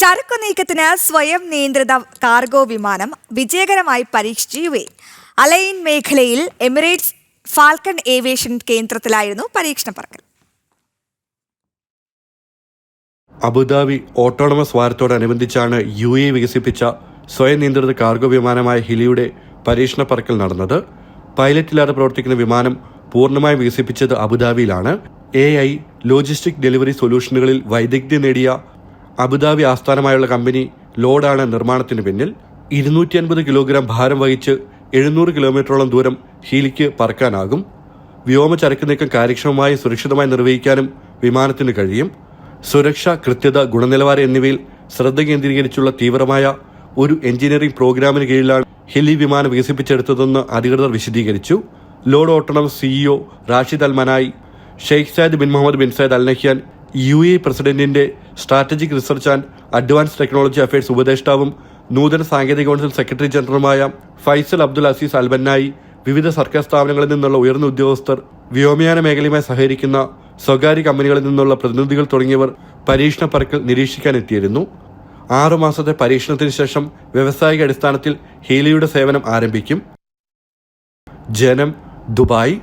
ചരക്കു നീക്കത്തിന് സ്വയം നിയന്ത്രിത കാർഗോ വിമാനം വിജയകരമായി പരീക്ഷിച്ച് യു അലൈൻ മേഖലയിൽ എമിറേറ്റ്സ് ഫാൽക്കൺ ഏവിയേഷൻ കേന്ദ്രത്തിലായിരുന്നു പരീക്ഷണ പറക്കൽ. അബുദാബി ഓട്ടോണമസ് വാരത്തോടനുബന്ധിച്ചാണ് യു എ വികസിപ്പിച്ച സ്വയം നിയന്ത്രിത കാർഗോ വിമാനമായ ഹിലിയുടെ പരീക്ഷണ പറക്കൽ നടന്നത്. പൈലറ്റില്ലാതെ പ്രവർത്തിക്കുന്ന വിമാനം പൂർണമായി വികസിപ്പിച്ചത് അബുദാബിയിലാണ്. എ ഐ ലോജിസ്റ്റിക് ഡെലിവറി സൊല്യൂഷനുകളിൽ വൈദഗ്ധ്യം നേടിയ അബുദാബി ആസ്ഥാനമായുള്ള കമ്പനി ലോഡാണ് നിർമ്മാണത്തിന് പിന്നിൽ. ഇരുന്നൂറ്റി അൻപത് കിലോഗ്രാം ഭാരം വഹിച്ച് എഴുന്നൂറ് കിലോമീറ്ററോളം ദൂരം ഹീലിക്ക് പറക്കാനാകും. വ്യോമ ചരക്ക് നീക്കം കാര്യക്ഷമമായി സുരക്ഷിതമായി നിർവഹിക്കാനും വിമാനത്തിന് കഴിയും. സുരക്ഷ കൃത്യത ഗുണനിലവാരം എന്നിവയിൽ ശ്രദ്ധ കേന്ദ്രീകരിച്ചുള്ള തീവ്രമായ ഒരു എഞ്ചിനീയറിംഗ് പ്രോഗ്രാമിന് കീഴിലാണ് ഹെലി വിമാനം വികസിപ്പിച്ചെടുത്തതെന്ന് അധികൃതർ വിശദീകരിച്ചു. Load autonomous CEO Rashid Almanai Sheikh Zayed bin Mohammed bin Zayed Al Nahyan U A പ്രസിഡന്റിന്റെ strategic research and advance technology affairs ഉപദേഷ്ടാവും നൂതന സാങ്കേതിക കൗൺസിൽ സെക്രട്ടറി ജനറലുമായ ഫൈസൽ അബ്ദുൽ അസീസ് അൽബന്നായി വിവിധ സർക്കാർ സ്ഥാപനങ്ങളിൽ നിന്നുള്ള ഉയർന്ന ഉദ്യോഗസ്ഥർ വ്യോമയാന മേഖലയുമായി സഹകരിക്കുന്ന സ്വകാര്യ കമ്പനികളിൽ നിന്നുള്ള പ്രതിനിധികൾ തുടങ്ങിയവർ പരീക്ഷണ പറക്കൽ നിരീക്ഷിക്കാനെത്തിയിരുന്നു ആറു മാസത്തെ പരീക്ഷണത്തിന് ശേഷം വ്യവസായിക അടിസ്ഥാനത്തിൽ ഹീലിയുടെ സേവനം ആരംഭിക്കും. ജനം ദുബായ്.